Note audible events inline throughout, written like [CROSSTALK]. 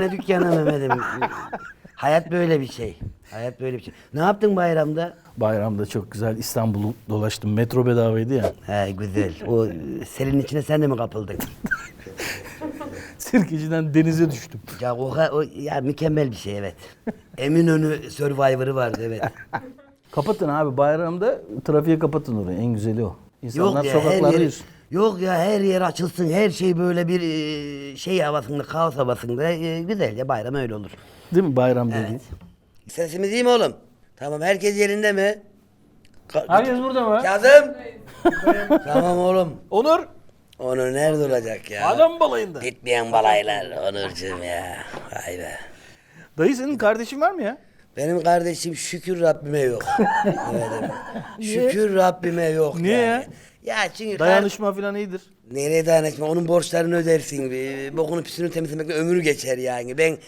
Gene dükkana Mehmet'im. Hayat böyle bir şey. Hayat böyle bir şey. Ne yaptın bayramda? Bayramda çok güzel İstanbul'u dolaştım. Metro bedavaydı ya. He güzel. O selin içine sen de mi kapıldın? [LAUGHS] Sirkeci'den denize düştüm. ya o, o ya mükemmel bir şey evet. Eminönü Survivor'ı vardı evet. Kapatın abi bayramda trafiğe kapatın orayı. En güzeli o. İnsanlar ya, her sokaklarda yer, yürüsün. Yok ya her yer açılsın. Her şey böyle bir e, şey havasında, kaos havasında. E, güzel ya bayram öyle olur. Değil mi bayram dediğin? Evet. Sesimiz iyi mi oğlum? Tamam herkes yerinde mi? Ka- Herkes burada mı? Kazım. [LAUGHS] tamam oğlum. Onur. Onur nerede olacak ya? Adam balayında. Bitmeyen balaylar Onurcuğum ya. Vay be. Dayı senin kardeşin var mı ya? Benim kardeşim şükür Rabbime yok. [LAUGHS] Evet, şükür Rabbime yok. Niye yani. ya? Ya çünkü Dayanışma falan iyidir. Nereye dayanışma? Onun borçlarını ödersin. Bir Bokunu püsünü temizlemekle ömür geçer yani. Ben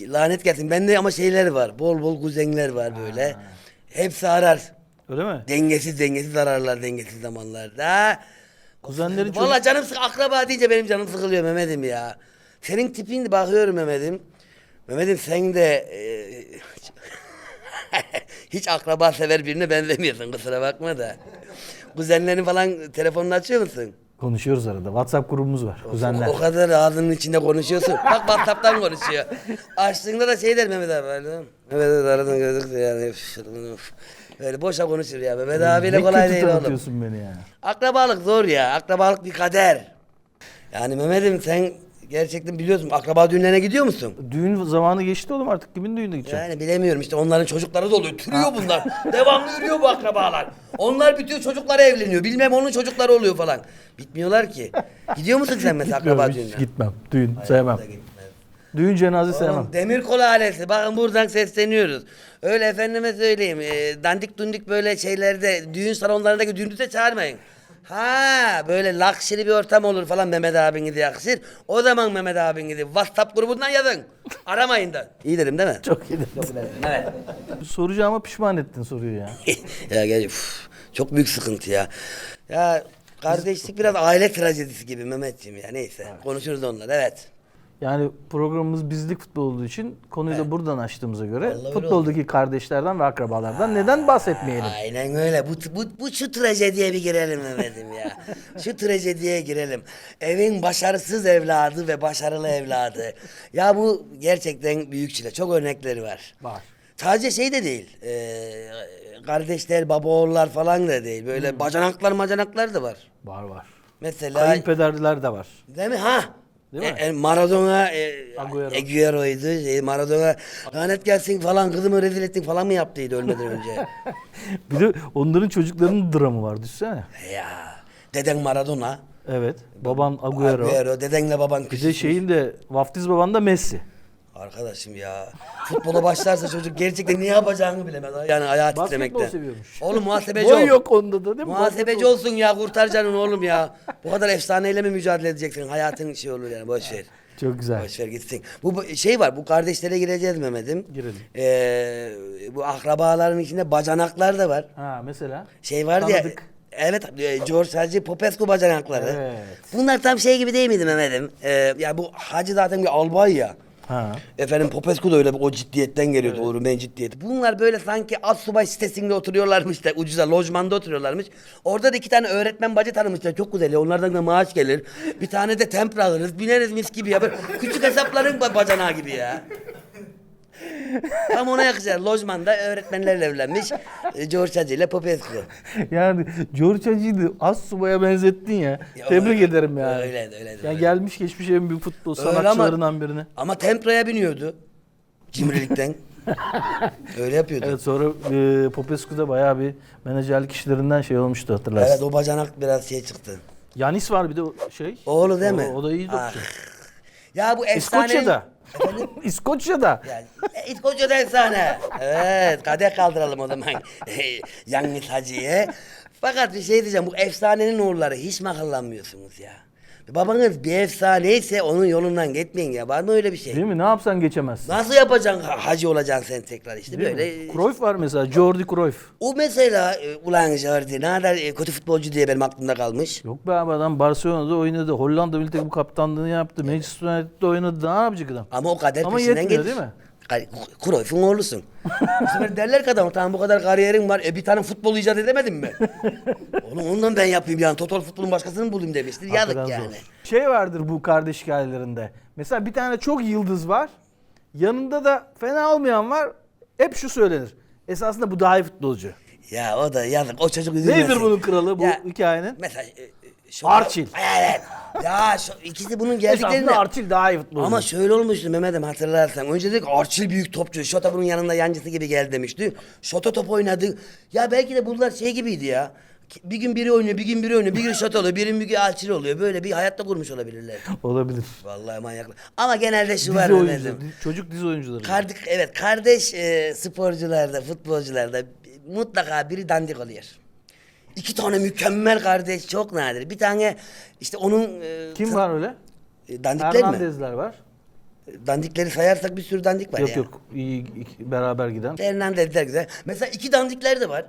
lanet gelsin. Bende ama şeyler var. Bol bol kuzenler var böyle. Hepsi arar. Öyle mi? Dengesiz dengesiz ararlar dengesiz zamanlarda. Kuzenlerin çocuk... Vallahi canım sık akraba deyince benim canım sıkılıyor Mehmet'im ya. Senin tipin bakıyorum Mehmet'im. Mehmet'im sen de e, [LAUGHS] hiç akraba sever birine benzemiyorsun kusura bakma da. Kuzenlerin falan telefonunu açıyor musun? Konuşuyoruz arada. WhatsApp grubumuz var. Kuzenler. O, o kadar ağzının içinde konuşuyorsun. Bak WhatsApp'tan konuşuyor. Açtığında da şey der Mehmet abi. "Alo, Mehmet abi aradan gördük de yani. üf, üf." Böyle boşa konuşur ya. Mehmet abiyle Ne kolay kötü değil oğlum. tanıtıyorsun beni ya. Akrabalık zor ya. Akrabalık bir kader. Yani Mehmet'im sen gerçekten biliyorsun akraba düğünlerine gidiyor musun? Düğün zamanı geçti oğlum artık. Kimin düğününe gideceğim? Yani bilemiyorum işte onların çocukları da oluyor. Türüyor bunlar. Devamlı yürüyor bu akrabalar. Onlar bitiyor çocukları evleniyor. Bilmem onun çocukları oluyor falan. Bitmiyorlar ki. Gidiyor musun sen mesela akraba hiç düğününe? gitmem. Düğün sevmem. Gitmez. Düğün cenaze sevmem. Oğlum, demir kol ailesi bakın buradan sesleniyoruz. Öyle efendime söyleyeyim e, dandik dundik böyle şeylerde düğün salonlarındaki düğünü çağırmayın. Ha böyle lakşiri bir ortam olur falan Mehmet abinize yakışır. O zaman Mehmet abinizi WhatsApp grubundan yazın. [LAUGHS] Aramayın da. İyi dedim değil mi? Çok iyi. Evet. Soracağıma pişman ettin soruyu ya. [LAUGHS] ya gel üf, çok büyük sıkıntı ya. Ya kardeşlik biraz aile trajedisi gibi Mehmetciğim ya neyse. Konuşuruz onunla evet. Yani programımız bizlik futbol olduğu için konuyu da buradan açtığımıza göre Vallahi öyle futboldaki kardeşlerden ve akrabalardan neden bahsetmeyelim? [LAUGHS] Aynen öyle. Bu, bu, bu şu trajediye bir girelim Mehmet'im ya. [LAUGHS] şu trajediye girelim. Evin başarısız evladı ve başarılı evladı. Ya bu gerçekten büyük çile. Çok örnekleri var. Var. Sadece şey de değil. eee, kardeşler, baba oğullar falan da değil. Böyle Hmm. bacanaklar macanaklar da var. Var var. Mesela Kayınpederler de var. Değil mi? Ha. Değil mi? E, e, Maradona, e, Agüero. Agüero'ydu. Şey, Maradona lanet gelsin falan kızımı rezil ettin falan mı yaptıydı ölmeden önce? [LAUGHS] Bir de onların çocuklarının dramı var düşsene. ya deden Maradona. Evet. Baban Agüero. Agüero, dedenle baban Bir de şeyin de vaftiz baban da Messi. Arkadaşım ya. Futbola başlarsa çocuk gerçekten ne yapacağını bilemez. Yani ayağı titremekten. seviyormuş. Oğlum muhasebeci Boy ol. yok onda da değil mi? Muhasebeci olsun ya kurtar canını oğlum ya. Bu kadar efsaneyle mi mücadele edeceksin? Hayatın şey olur yani boş ver. Çok güzel. Boş ver gitsin. Bu, bu şey var bu kardeşlere gireceğiz Mehmet'im. Girelim. Ee, bu akrabaların içinde bacanaklar da var. Ha mesela. Şey vardı ya. Tanıdık. Evet e, George Hacı Popescu bacanakları. Evet. Bunlar tam şey gibi değil miydi Mehmet'im? Ee, ya bu Hacı zaten bir albay ya. Ha. Efendim Popescu da öyle o ciddiyetten geliyordu o Rumen ciddiyeti. Bunlar böyle sanki asubay sitesinde oturuyorlarmış da ucuza lojmanda oturuyorlarmış. Orada da iki tane öğretmen bacı tanımışlar çok güzel ya onlardan da maaş gelir. Bir tane de tempra alırız bineriz mis gibi ya. Böyle küçük hesapların ba- bacanağı gibi ya. Tam ona yakışır. Lojmanda öğretmenlerle evlenmiş. e, George Hacı ile Popescu. Yani George Hacı'yı az subaya benzettin ya. Ya Tebrik öyle- ederim ya. öyleydi, öyleydi, Ya öyle. gelmiş geçmiş en büyük futbol Öyle ama- sanatçılarından birine. Ama tempraya biniyordu. Cimrilikten. [LAUGHS] öyle yapıyordu. Evet sonra e, Popescu da bayağı bir menajerlik işlerinden şey olmuştu hatırlarsın. Evet o bacanak biraz şey çıktı. Yanis var bir de şey. Oğlu değil o, mi? O da iyi Ah. topçu. Ya bu efsane... İskoçya'da. İskoçya'da. Yani, e, İskoçya'da efsane. Evet kadeh kaldıralım o zaman. Yalnız Hacı'ya. Fakat bir şey diyeceğim bu efsanenin oğulları hiç mi akıllanmıyorsunuz ya? Babanız bir efsaneyse onun yolundan gitmeyin ya. Var mı öyle bir şey? Değil mi? Ne yapsan geçemezsin. Nasıl yapacaksın ha- hacı olacaksın sen tekrar işte Değil mi? böyle. Cruyff var mesela. Jordi Cruyff. O mesela e, ulan Jordi ne kadar e, kötü futbolcu diye benim aklımda kalmış. Yok be abi adam Barcelona'da oynadı. Hollanda milli takım kaptanlığını yaptı. Manchester United'da oynadı. Ne yapacak adam? Ama o kader Ama peşinden yetmiyor gelir. değil mi? Cruyff'un oğlusun. Bu sefer derler ki adama tamam bu kadar kariyerin var. E bir tane futbol icat edemedin mi? [LAUGHS] Oğlum ondan ben yapayım yani. Total futbolun başkasını bulayım demiştir. Yazık Hakikaten yani. zor. Şey vardır bu kardeş hikayelerinde. Mesela bir tane çok yıldız var. Yanında da fena olmayan var. Hep şu söylenir. Esasında bu daha iyi futbolcu. Ya o da yazık. O çocuk üzülmesin. Nedir bunun kralı bu Ya, hikayenin? Mesela e, e, şu- Arçil. Evet. Ya şu, ikisi bunun Esasında geldiklerinde Arçil daha iyi futbolcu. Ama şöyle olmuştu Mehmet'im hatırlarsan. Önce dedik Arçil büyük topçu. Şota bunun yanında yancısı gibi geldi demişti. Şota top oynadı. Ya belki de bunlar şey gibiydi ya. Bir gün biri oynuyor, bir gün biri oynuyor, bir gün şota oluyor, bir gün Arçil oluyor. Böyle bir hayatta kurmuş olabilirler. Olabilir. Vallahi manyaklar. Ama genelde şu Dizi var oyuncuları. Mehmet'im. dizi- Çocuk dizi oyuncuları. Kardeş, evet kardeş e, sporcularda, futbolcularda mutlaka biri dandik oluyor. İki tane mükemmel kardeş çok nadir. Bir tane işte onun... e, Kim var öyle? e, Dandikler mi? Hernandezler var. Dandikleri sayarsak bir sürü dandik var Yok ya. yok iyi, beraber giden. Hernandezler güzel. Mesela iki dandikler de var.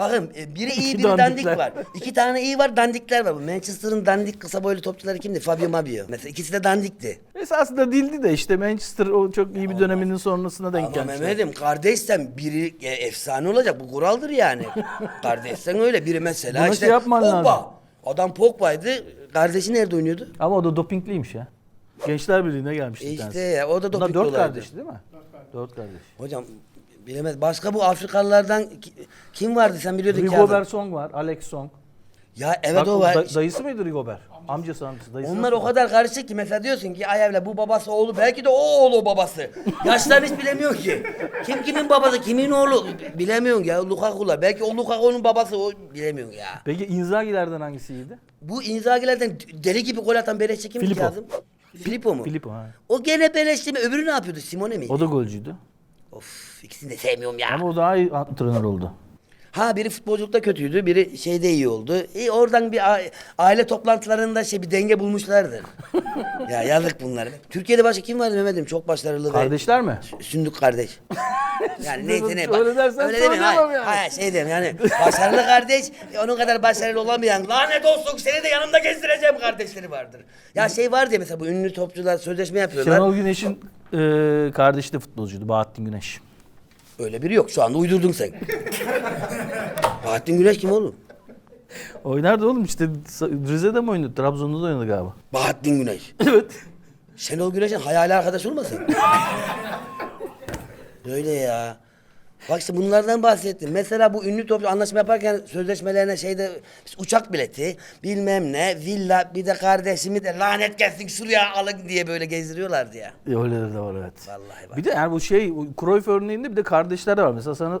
Bakın e, biri iyi biri dandik dandikler. var. İki tane iyi var dandikler var. Manchester'ın dandik kısa boylu topçuları kimdi? Fabio Mabio. Mesela ikisi de dandikti. Esasında değildi de işte Manchester o çok iyi bir döneminin sonrasına denk Ama gelmişler. Mehmet'im kardeşsen biri e, efsane olacak. Bu kuraldır yani. [LAUGHS] kardeşsen öyle. Biri mesela Buna işte şey yapman Pogba. lazım. Adam Pogba'ydı. Kardeşi nerede oynuyordu? Ama o da dopingliymiş ya. Gençler Birliği'ne gelmişti E işte ya o da Bunlar doping dört kardeş değil mi? Dört kardeş. Hocam bilemez. Başka bu Afrikalılardan ki- kim vardı sen biliyordun ki Rigobert adam. Song var, Alex Song. Ya evet Bak, o var. da- dayısı mıydı Rigobert? Amcası amcası. Dayısı Onlar o kadar karışık ki mesela diyorsun ki Ayev'le bu babası oğlu belki de o oğlu o babası. Yaşlarını hiç bilemiyor ki. Kim kimin babası kimin oğlu bilemiyorsun ya Lukaku'lar. Belki o Lukaku'nun babası o bilemiyorsun ya. Peki Inzaghi'lerden hangisi iyiydi? Bu Inzaghi'lerden deli gibi gol atan beleşçi kim Filippo. lazım? Filippo mu? Filippo ha. O gene beleşçi mi? Öbürü ne yapıyordu? Simone mi? O da golcüydü. Of ikisini de sevmiyorum ya. Ama o daha iyi antrenör oldu. Ha biri futbolculukta kötüydü, biri şeyde iyi oldu. E, oradan bir aile toplantılarında şey bir denge bulmuşlardır. ya yazık bunlar. Türkiye'de başka kim vardı Mehmet'im? Çok başarılı Kardeşler mi? Sündük kardeş. [LAUGHS] Yani neyse ne. Öyle dersen öyle söyleyemem hayır. yani. Hayır şey diyeyim yani başarılı kardeş onun kadar başarılı olamayan lanet olsun seni de yanımda gezdireceğim kardeşleri vardır. Ya şey var diye mesela bu ünlü topçular sözleşme yapıyorlar. Şenol Güneş'in e, kardeşi de futbolcuydu. Bahattin Güneş. Öyle biri yok şu anda uydurdun sen. [LAUGHS] Bahattin Güneş kim oğlum? Oynardı oğlum işte Rize'de mi oynadı? Trabzon'da da oynadı galiba. Bahattin Güneş. [LAUGHS] evet. Şenol Güneş'in hayali arkadaş olmasın? [LAUGHS] Öyle ya. Bak işte bunlardan bahsettim. Mesela bu ünlü topçu anlaşma yaparken sözleşmelerine şeyde uçak bileti, bilmem ne, villa, bir de kardeşimi de lanet gelsin şuraya alın diye böyle gezdiriyorlardı ya. Öyleleri de var evet. Vallahi bak. Bir de yani bu şey Cruyff örneğinde bir de kardeşler de var. Mesela sana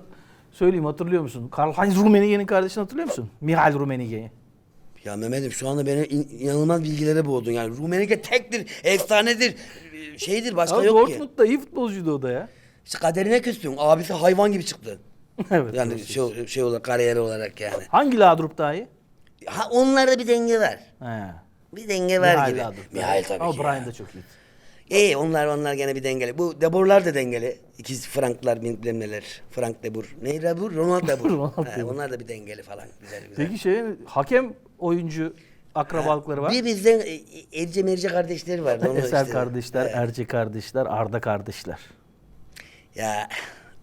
söyleyeyim hatırlıyor musun? Karl-Heinz Rummenigge'nin kardeşini hatırlıyor musun? Mihail Rummenigge'yi. Ya Mehmet'im şu anda beni in- inanılmaz bilgilere boğdun yani. Rumenige tektir, efsanedir, e, şeydir başka Ama yok ki. Dortmund'da iyi futbolcuydu o da ya. İşte kaderine küstün. Abisi hayvan gibi çıktı. [LAUGHS] evet. Yani doğru. şey, şey olarak, kariyer olarak yani. Hangi Ladrup daha iyi? Ha onlarda bir denge var. He. Bir denge var Mihail gibi. Laudrup. Mihail tabii Ama ki. Brian ya. da çok iyi. İyi onlar onlar gene bir dengeli. Bu Debor'lar da dengeli. İkiz Franklar bilmem neler. Frank Debur. Neydi Debur? Ronald Debur. [LAUGHS] Ronald He, Debur. onlar da bir dengeli falan. Güzel güzel. Peki şey hakem oyuncu akrabalıkları var. Bir bizden e, e, Erce Merce kardeşleri vardı. onu Eser işte- kardeşler. Erce kardeşler, Arda kardeşler. Ya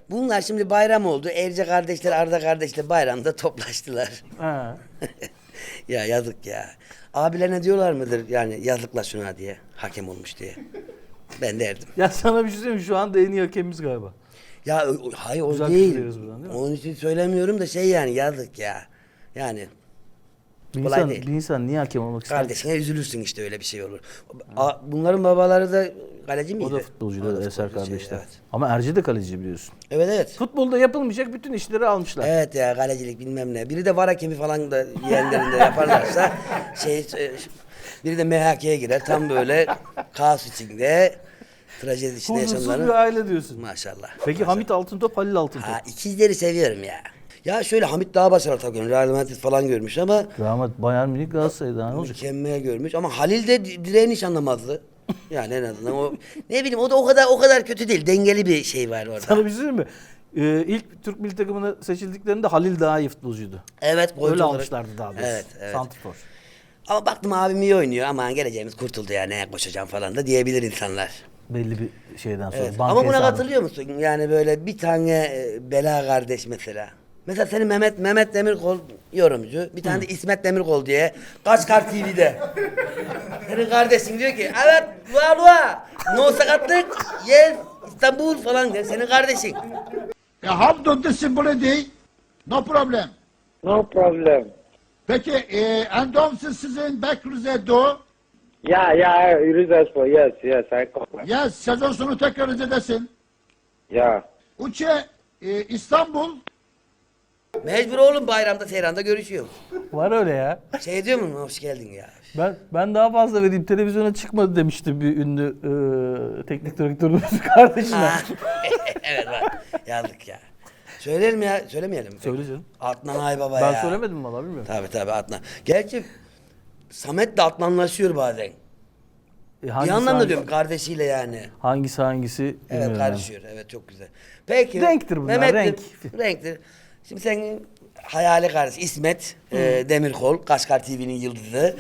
bunlar şimdi bayram oldu. Erce kardeşler, Arda kardeşler bayramda toplaştılar. Ha. [LAUGHS] ya yazık ya. Abilerine diyorlar mıdır yani yazıkla şuna diye. Hakem olmuş diye. Ben derdim. Ya sana bir şey söyleyeyim mi? Şu anda en iyi hakemimiz galiba. Ya hayır o Güzel değil. buradan, değil mi? Onun için söylemiyorum da şey yani yazık ya. Yani Bir Kolay insan, değil. bir insan niye hakem olmak ister? kardeşine üzülürsün işte öyle bir şey olur. A- bunların babaları da kaleci miydi? O da futbolcuydu, O da Eser futbolcu, kardeşler. Evet. Ama Erce de kaleci biliyorsun. evet evet. Futbolda yapılmayacak bütün işleri almışlar. Evet ya kalecilik bilmem ne. Biri de var hakemi falan da yeğenlerinde yaparlarsa [LAUGHS] şey e, biri de MHK'ye girer tam böyle kaos içinde trajedi içinde Huzursuz bir aile diyorsun. Maşallah. Peki Hamit Altıntop, Halil Altıntop. Ha ikizleri seviyorum ya. Ya şöyle Hamit daha başarılı takım. Real Madrid falan görmüş ama Rahmet Bayern Münih Galatasaray'da ne olacak? mükemmel görmüş ama Halil de di- direğe nişanlamazdı. Yani en azından o [LAUGHS] ne bileyim o da o kadar o kadar kötü değil. Dengeli bir şey var orada. Sana bir şey söyleyeyim mi? Ee, ilk Türk milli takımına seçildiklerinde Halil daha iyi futbolcuydu. Evet golcü Öyle olarak- almışlardı daha doğrusu. Evet, evet. Santrfor. Ama baktım abim iyi oynuyor. Aman geleceğimiz kurtuldu ya ne koşacağım falan da diyebilir insanlar. Belli bir şeyden sonra. Evet. banka Ama buna hesabı. katılıyor musun? Yani böyle bir tane e, bela kardeş mesela. Mesela senin Mehmet Mehmet Demirkol yorumcu. Bir tane de İsmet Demirkol diye. Kaçkar TV'de. senin kardeşin diyor ki evet lua lua. No sakatlık. Yes İstanbul falan diyor. Senin kardeşin. E, Hamdolsun No problem. No problem. Peki e, Endomsi sizin Bekrize Do. Yeah, yeah, Rizaspo. Yes, yes, I call. Ya sezon sonu tekrar Rize'desin. Yeah. Uçe e, İstanbul. Mecbur oğlum bayramda seyranda görüşüyoruz. Var öyle ya. Şey diyor mu? Hoş geldin ya. Ben ben daha fazla vereyim. Televizyona çıkmadı demişti bir ünlü e, teknik direktörümüz [LAUGHS] kardeşine. [LAUGHS] Evet bak yazdık ya. Söyleyelim ya. Söylemeyelim mi? Söyle canım. Adnan Aybaba Ben ya. söylemedim valla bilmiyorum. Tabii tabii Adnan. Gerçi Samet de Adnanlaşıyor bazen. E, Bir hangisi yandan da hangisi- diyorum kardeşiyle yani. Hangisi hangisi Evet bilmiyorum karışıyor. Evet çok güzel. Peki. Renktir bunlar, Mehmet'tir, renk. Renktir. Şimdi sen hayali kardeş İsmet e, Demirkol, Kaşgar TV'nin yıldızı.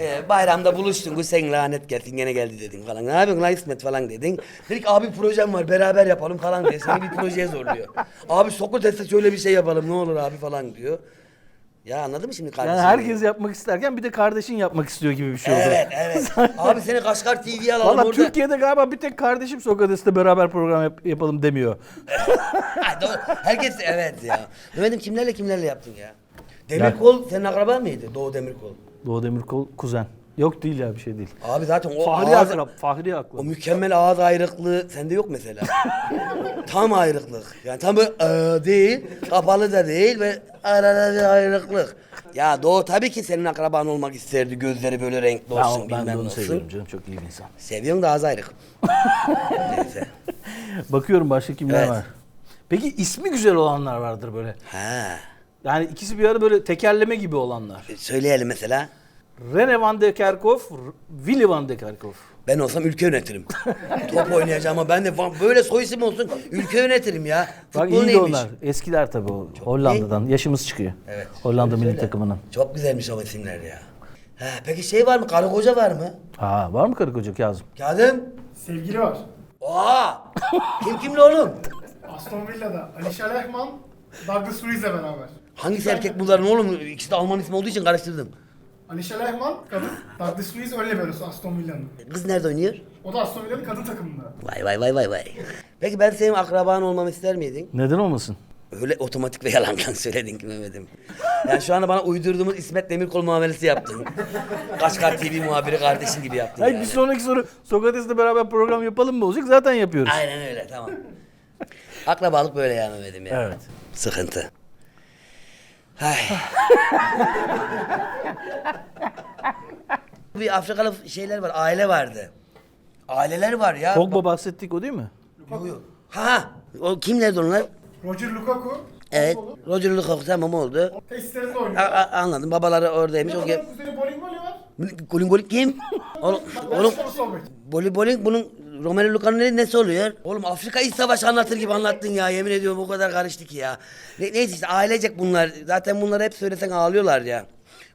E, bayramda buluştun, sen lanet gelsin gene geldi dedin falan. Ne yapıyorsun lan İsmet falan dedin. Dedik abi projem var beraber yapalım falan diye seni bir projeye zorluyor. [LAUGHS] Abi Sokrates'te şöyle bir şey yapalım ne olur abi falan diyor. Ya anladın mı şimdi Yani kardeşim? herkes yapmak isterken bir de kardeşin yapmak istiyor gibi bir şey oldu. Evet evet. [LAUGHS] abi seni Kaşgar TV'ye alalım Valla orada. Türkiye'de galiba bir tek kardeşim Sokrates'te beraber program yap- yapalım demiyor. [LAUGHS] Ha, doğru. Herkes evet ya. Mehmet'im kimlerle kimlerle yaptın ya? Demirkol senin akraba mıydı? Doğu Demirkol. Doğu Demirkol kuzen. Yok değil ya bir şey değil. Abi zaten o Fahri ağız, akrab, Fahri o akrab. mükemmel ağız ayrıklığı sende yok mesela. [LAUGHS] tam ayrıklık. Yani tam böyle ıı değil, kapalı da değil ve arada ayrıklık. Ya Doğu tabii ki senin akraban olmak isterdi. Gözleri böyle renkli Ben, olsun, ben de bilmem onu olsun. seviyorum canım çok iyi bir insan. Seviyorsun da ağız ayrık. [LAUGHS] Neyse. Bakıyorum başka kimler Evet. var. Peki ismi güzel olanlar vardır böyle. Ha. Yani ikisi bir ara böyle tekerleme gibi olanlar. Söyleyelim mesela. Rene van de Kerkhoff, Willy van de Kerkhoff. Ben olsam ülke yönetirim. Top oynayacağım ama ben de van- böyle soy isim olsun ülke yönetirim ya. Bak Futbol iyi de neymiş? onlar. Eskiler tabii o. Hollanda'dan. Yaşımız çıkıyor. Evet. Hollanda milli takımının. Çok güzelmiş o isimler ya. Ha, peki şey var mı? Karı koca var mı? Aa, var mı karı koca Kazım? Kazım? Sevgili var. Oha! Kim kimle oğlum? Aston Villa'da Alisha Lehmann, Douglas Luiz'le beraber. Hangisi erkek bunların oğlum? İkisi de Alman ismi olduğu için karıştırdım. Alisha Lehmann kadın, Douglas Luiz ön liberosu Aston Villa'nın. Kız nerede oynuyor? O da Aston Villa'nın kadın takımında. Vay vay vay vay vay. Peki ben senin akraban olmamı ister miydin? Neden olmasın? Öyle otomatik ve yalandan söyledin ki Mehmet'im. Yani şu anda bana uydurduğumuz İsmet Demirkol muamelesi yaptın. Kaşkar TV muhabiri kardeşin gibi yaptın Hayır yani. bir sonraki soru Sokrates'le beraber program yapalım mı olacak? Zaten yapıyoruz. Aynen öyle tamam. Akrabalık böyle yani Mehmet'im ya. Evet. Sıkıntı. Ay. [LAUGHS] bir Afrikalı şeyler var, aile vardı. Aileler var ya. Pogba bahsettik o değil mi? Yo, yo. Ha, o kimlerdi onlar? Roger Lukaku, Evet, Roger Lukaku tamam oldu. tesislerinde A- oynuyor. a- anladım, babaları oradaymış. O ge- kuzeni Bowling Volley var. Golün golün kim? Oğlum, oğlum Belçikalı sol bek. Boli bowling bunun Romelu Lukaku'nun ne- nesi oluyor? Oğlum Afrika İç Savaşı anlatır gibi anlattın ya. Yemin ediyorum o kadar karıştı ki ya. Ne, neyse işte ailecek bunlar. Zaten bunları hep söylesen ağlıyorlar ya.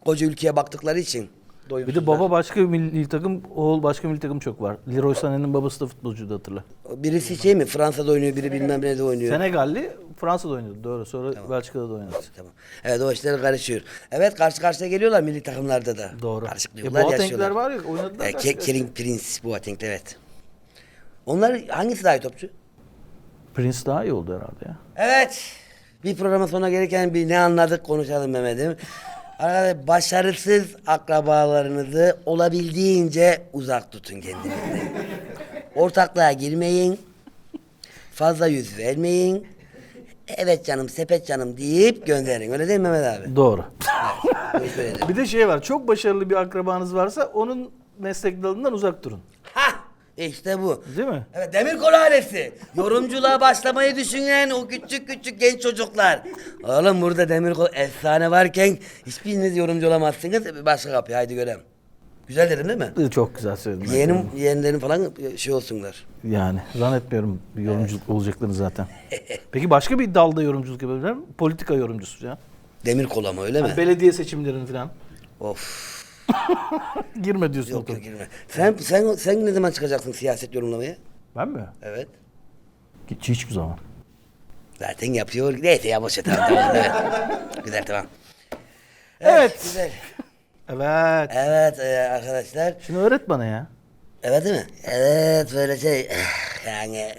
Koca ülkeye baktıkları için. Bir de baba başka bir milli takım, oğul başka milli takım çok var. Leroy Sané'nin babası da futbolcuydu hatırla. Birisi şey mi? Fransa'da oynuyor, biri bilmem nerede oynuyor. Senegalli Fransa'da oynadı doğru. Sonra Belçika'da da oynadı. Tamam. Evet o işler karışıyor. Evet karşı karşıya geliyorlar milli takımlarda da. Doğru. Karışık E, duygular Boateng'ler yaşıyorlar. var ya oynadılar. E, karşı Ke- karşıya. Kering Prince, Boateng evet. Onlar hangisi daha iyi topçu? Prince daha iyi oldu herhalde ya. Evet. Bir programa sonuna gelirken bir ne anladık konuşalım Mehmet'im. Arkadaşlar başarısız akrabalarınızı olabildiğince uzak tutun kendinizden. Ortaklığa girmeyin. Fazla yüz vermeyin. Evet canım, sepet canım deyip gönderin. Öyle değil mi Mehmet abi? Doğru. Bir de şey var. Çok başarılı bir akrabanız varsa onun meslek dalından uzak durun. Hah! İşte bu. Değil mi? Evet Demirkol ailesi. Yorumculuğa başlamayı düşünen o küçük küçük genç çocuklar. Oğlum burada Demirkol efsane varken hiçbiriniz yorumcu olamazsınız. Başka kapı haydi görelim. Güzel dedim değil mi? Çok güzel söyledin. Yeğenim, yeğenlerim falan şey olsunlar. Yani zannetmiyorum bir yorumculuk olacaklarını zaten. [LAUGHS] Peki başka bir dalda yorumculuk yapabilir mi? Politika yorumcusu ya. Demirkol'a mı öyle mi? Belediye seçimlerini falan. Of. Girme diyorsun Yok yok girme. Sen, sen, sen ne zaman çıkacaksın siyaset yorumlamaya? Ben mi? Evet. Hiç hiçbir zaman. Zaten yapıyor. Neyse ya boş ver tamam tamam. Evet. Güzel tamam. Evet. Güzel. Evet. Evet e, arkadaşlar. Şimdi öğret bana ya. Evet değil mi? Evet böyle şey [SIGHS] yani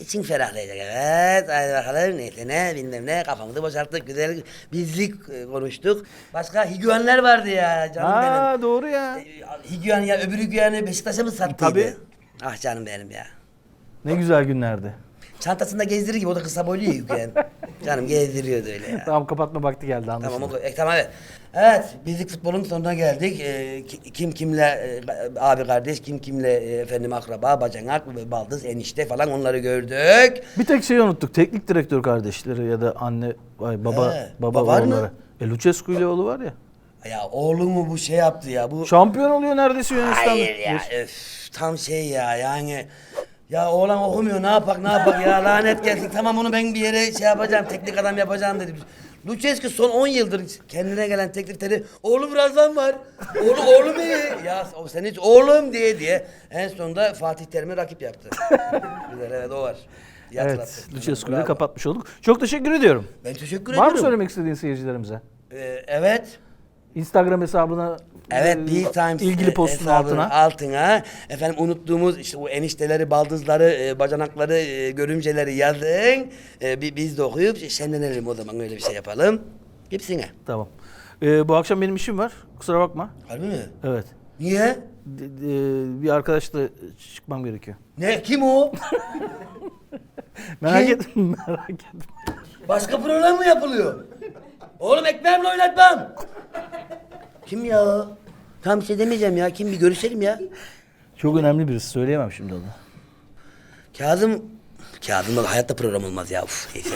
için ferahlayacak evet hadi bakalım neyse ne bilmem ne kafamızı boşalttık güzel bizlik e, konuştuk. Başka higüenler vardı ya canım Aa benim. doğru ya. E, Higüen ya öbür higüeni Beşiktaş'a mı sattıydı? Tabii. Ah canım benim ya. Ne güzel günlerdi. Çantasında gezdirir gibi o da kısa boylu ya higüen. [LAUGHS] canım gezdiriyordu öyle ya. Tamam kapatma vakti geldi anlaşıldı. Tamam, o, e, tamam evet. Evet, bizlik futbolun sonuna geldik. E, ki- kim kimle e, abi kardeş, kim kimle e, efendim akraba, bacanak, ve baldız, enişte falan onları gördük. Bir tek şeyi unuttuk. Teknik direktör kardeşleri ya da anne, ay baba, He, baba var mı? oğulları. E Lucescu ile oğlu var ya. Ya oğlum mu bu şey yaptı ya bu. Şampiyon oluyor neredeyse Yunanistan'da. Hayır ya, öf, tam şey ya yani. Ya oğlan okumuyor ne yapak ne yapak ya lanet gelsin. Tamam onu ben bir yere şey yapacağım teknik adam yapacağım dedi. Lucescu son 10 yıldır kendine gelen teklifleri oğlum Razan var. Oğlum oğlum iyi. Ya o sen hiç oğlum diye diye en sonunda Fatih Terim'i rakip yaptı. [LAUGHS] Güzel evet o var. Evet. Lucescu'yu kapatmış olduk. Çok teşekkür ediyorum. Ben teşekkür Var ediyorum. mı söylemek istediğin seyircilerimize? Ee, evet. Instagram hesabına Evet, e, Big Times ilgili e, postun hesabının altına. altına efendim unuttuğumuz işte o enişteleri, baldızları, e, bacanakları, e, görümceleri yazın. E, bi- biz de okuyup şenlenelim o zaman öyle bir şey yapalım. Hepsine. Tamam. Ee, bu akşam benim işim var. Kusura bakma. Harbi mi? Evet. Niye? D- d- bir arkadaşla çıkmam gerekiyor. Ne? Kim o? [LAUGHS] Merak Kim? etme. [LAUGHS] Merak etme. Başka program mı yapılıyor? Oğlum ekmeğimle oynatmam. Kim ya? Tam bir şey demeyeceğim ya. Kim bir görüşelim ya. Çok önemli birisi. Söyleyemem şimdi onu. Kazım... Kazım'la hayatta program olmaz ya. Uf, neyse.